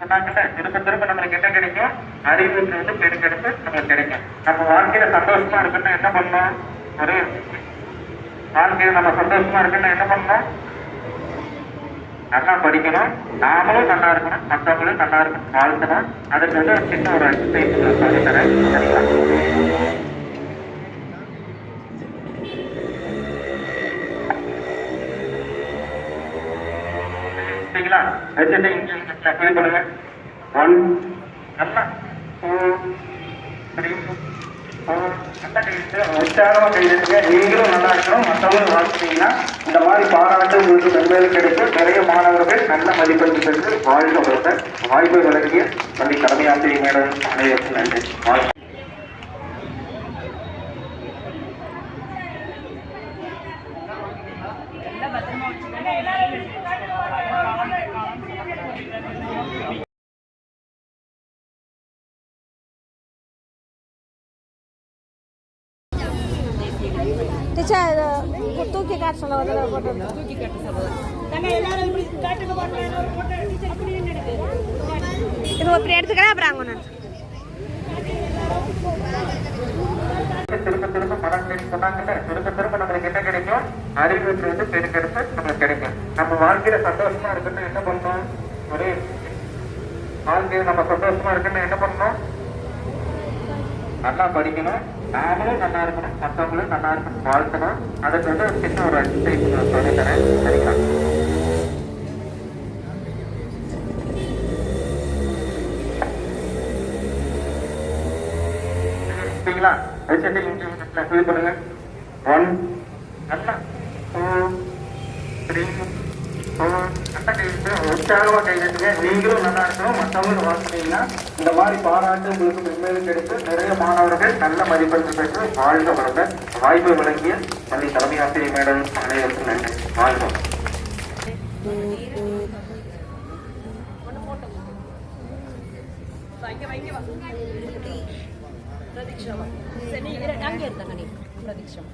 சொன்னாங்கல்ல திரும்ப திரும்ப நம்மளுக்கு என்ன கிடைக்கும் அறிவுன்றது பெருக்கெடுத்து நம்மளுக்கு கிடைக்கும் நம்ம வாழ்க்கையில சந்தோஷமா இருக்குன்னா என்ன பண்ணணும்? ஒரு வாழ்க்கையில நம்ம சந்தோஷமா இருக்குன்னா என்ன பண்ணணும்? நல்லா படிக்கணும். நாமளும் நல்லா இருக்கணும். மற்றவங்களும் நல்லா இருக்கணும். வாழ்த்தணும். அதுக்கு வந்து சின்ன ஒரு எக்ஸசைஸ் சொல்லித்தரேன். சரிங்களா? சரிங்களா வச்சுட்டு இங்கே ஃபீல் பண்ணுங்க. ஒன் நல்லா டூ த்ரீ ஃபோர் நல்லா கைட்டு உற்சாகமாக கைதுங்க நீங்களும் நல்லா இருக்கணும். மற்றவங்களும் வாழ்த்துட்டீங்கன்னா இந்த மாதிரி பாராட்டு உங்களுக்கு மென்மேலும் கிடைத்து நிறைய மாணவர்கள் நல்ல மதிப்பெண் பெற்று வாழ்க்கை வளர்த்த வாய்ப்பை வழங்கிய பள்ளி தலைமை ஆசிரியர் மேடம் அனைவருக்கும் நன்றி. வாழ்க்கை டீச்சர் இது தூக்கி காட்ட சொல்ல வந்து போட்டு இது அப்படி எடுத்துக்கிறேன் அப்புறம் அங்கே ஒன்று திரும்ப திரும்ப தேடி சொன்னாங்கல்ல திரும்ப திரும்ப நம்மளுக்கு என்ன கிடைக்கும் அறிவுன்றது பெருக்கெடுத்து நம்மளுக்கு கிடைக்கும் நம்ம வாழ்க்கையில சந்தோஷமா இருக்குன்னு என்ன பண்ணணும் ஒரு வாழ்க்கையில நம்ம சந்தோஷமா இருக்குன்னு என்ன பண்ணணும் நல்லா படிக்கணும். நாமளும் நல்லா இருக்கணும் மற்றவங்களும் நல்லா இருக்கணும் வாழ்த்தணும். அதுக்கு வந்து ஒரு சின்ன ஒரு எக்ஸசைஸ் சொல்லித்தரேன் சரிங்களா? சரிங்களா? வச்சுட்டு இங்கே ஃபீல் பண்ணுங்க ஒன் நல்லா. டூ த்ரீ ஃபோர் உற்சாகமாக கைதுங்க நீங்களும் நல்லா இருக்கணும் மற்றவங்களும் வாழ்த்துட்டீங்கன்னா இந்த மாதிரி பாராட்டு உங்களுக்கு மென்மேலும் கிடைத்து நிறைய மாணவர்கள் நல்ல மதிப்பெண்கள் பெற்று வாழ்க வளர்ந்த வாய்ப்பை வழங்கிய பள்ளி தலைமை ஆசிரியர் மேடம் அனைவருக்கும் நன்றி வாழ்க வளர்க. அங்கே இருந்தாங்க நீ பிரதீட்சம்